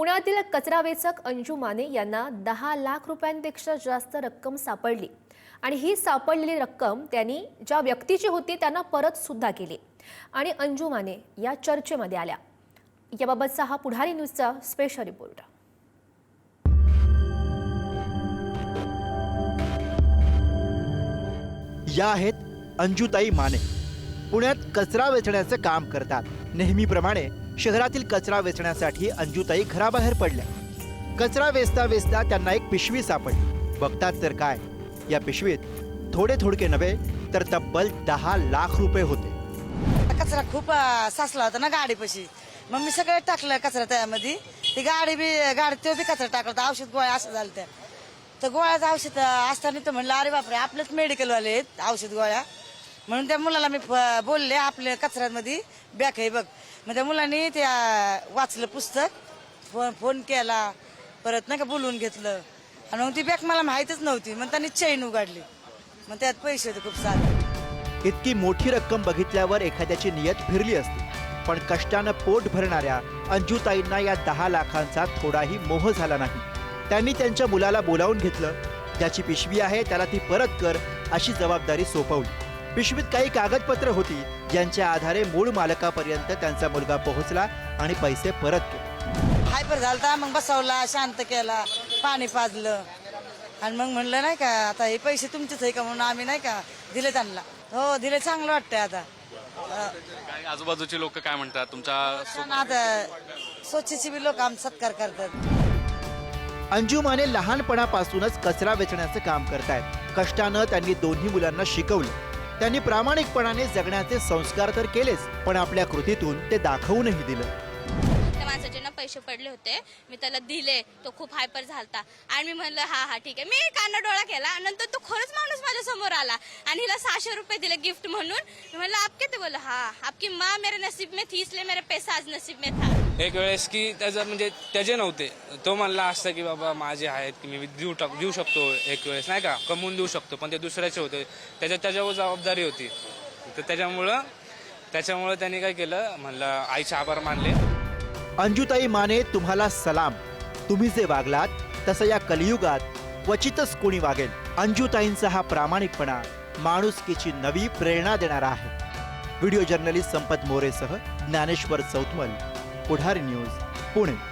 पुण्यातील कचरा वेचक अंजू माने यांना दहा लाख रुपयांपेक्षा जास्त रक्कम सापडली. आणि ही सापडलेली रक्कम त्यांनी ज्या व्यक्तीची होती त्यांना परत सुद्धा केली. आणि अंजू माने या चर्चेमध्ये आल्या. याबाबतचा हा पुढारी न्यूजचा स्पेशल रिपोर्ट या आहेत अंजुताई माने. पुण्यात कचरा वेचण्याचं काम करतात. नेहमीप्रमाणे शहरातील कचरा वेचण्यासाठी अंजुताई घराबाहेर पडल्या. कचरा वेचता वेचता त्यांना एक पिशवी सापडली. बघतात तर काय? या पिशवीत थोडे थोडके नव्हे तर तब्बल दहा लाख रुपये होते. कचरा खूप साचला होता ना गाडीपाशी. मग मी सगळं टाकलं कचरा त्यामध्ये. ती गाडी बी गाडी तो बी कचरा टाकला होता. औषध गोळ्या असं झालं त्या. तर गोळ्याचं औषध असताना तर म्हणलं अरे बापरे आपलंच मेडिकलवाले आहेत औषध गोळ्या. म्हणून त्या मुलाला मी प बोलले आपल्या कचऱ्यामध्ये बॅक आहे बघ. मग त्या मुलांनी ते वाचलं पुस्तक फोन फोन केला परत नाही का बोलवून घेतलं. आणि मग ती बॅग मला माहीतच नव्हती. मग त्यांनी चैन उघडली. मग त्यात पैसे होते खूप सारे. इतकी मोठी रक्कम बघितल्यावर एखाद्याची नियत फिरली असती. पण कष्टानं पोट भरणाऱ्या अंजुताईंना या दहा लाखांचा थोडाही मोह झाला नाही. त्यांनी त्यांच्या मुलाला बोलावून घेतलं. ज्याची पिशवी आहे त्याला ती परत कर अशी जबाबदारी सोपवली. पिशवीत काही कागदपत्र होती ज्यांच्या आधारे मूळ मालकापर्यंत त्यांचा मुलगा पोहोचला आणि पैसे परत केले. हायपर झालता मग बसवला शांत केला पाणी पाजलं. आणि मग म्हणलं नाही का आता हे पैसे तुमचेच आहे का? म्हणून आम्ही नाही का दिले त्यांना हो दिले चांगलं वाटतंय आता. काय आजूबाजूचे लोक काय म्हणतात? तुमच्या आता स्वच्छची बी लोक आम सत्कार करतात. अंजुमाने लहानपणापासूनच कचरा वेचण्याचं काम करतायत. कष्टानं त्यांनी दोन्ही मुलांना शिकवलं. त्यांनी प्रामाणिकपणाने जगण्याचे संस्कार तर केलेच पण आपल्या कृतीतून ते दाखवूनही दिलं. त्या माणसाचे ना पैसे पडले होते. मी त्याला दिले तो खूप हायपर झालता. आणि मी म्हणलं हा हा ठीक आहे. मी काना डोळा केला नंतर तो खरंच माणूस माझ्यासमोर आला. आणि हिला सहाशे रुपये दिले गिफ्ट म्हणून. मी म्हणलं आप किती बोल हा आपकी माँ मेरे नसीब में थी इसलिए मेरे पैसा आज नसीब में था. एक वेळेस की त्याचं म्हणजे त्याचे नव्हते. तो म्हणला असतं की बाबा माझे आहेत की मी देऊ टाक देऊ शकतो एक वेळेस नाही का? कमवून देऊ शकतो पण ते दुसऱ्याचे होते. त्याच्या त्याच्यावर जबाबदारी होती. तर त्याच्यामुळं त्याच्यामुळं त्यांनी काय केलं? म्हणलं आईचे आभार मानले. अंजुताई माने तुम्हाला सलाम. तुम्ही जे वागलात तसं या कलियुगात क्वचितच कोणी वागेल. अंजुताईंचा हा प्रामाणिकपणा माणुसकीची नवी प्रेरणा देणारा आहे. व्हिडिओ जर्नलिस्ट संपत मोरेसह ज्ञानेश्वर चौथमल पुढारी न्यूज पुणे.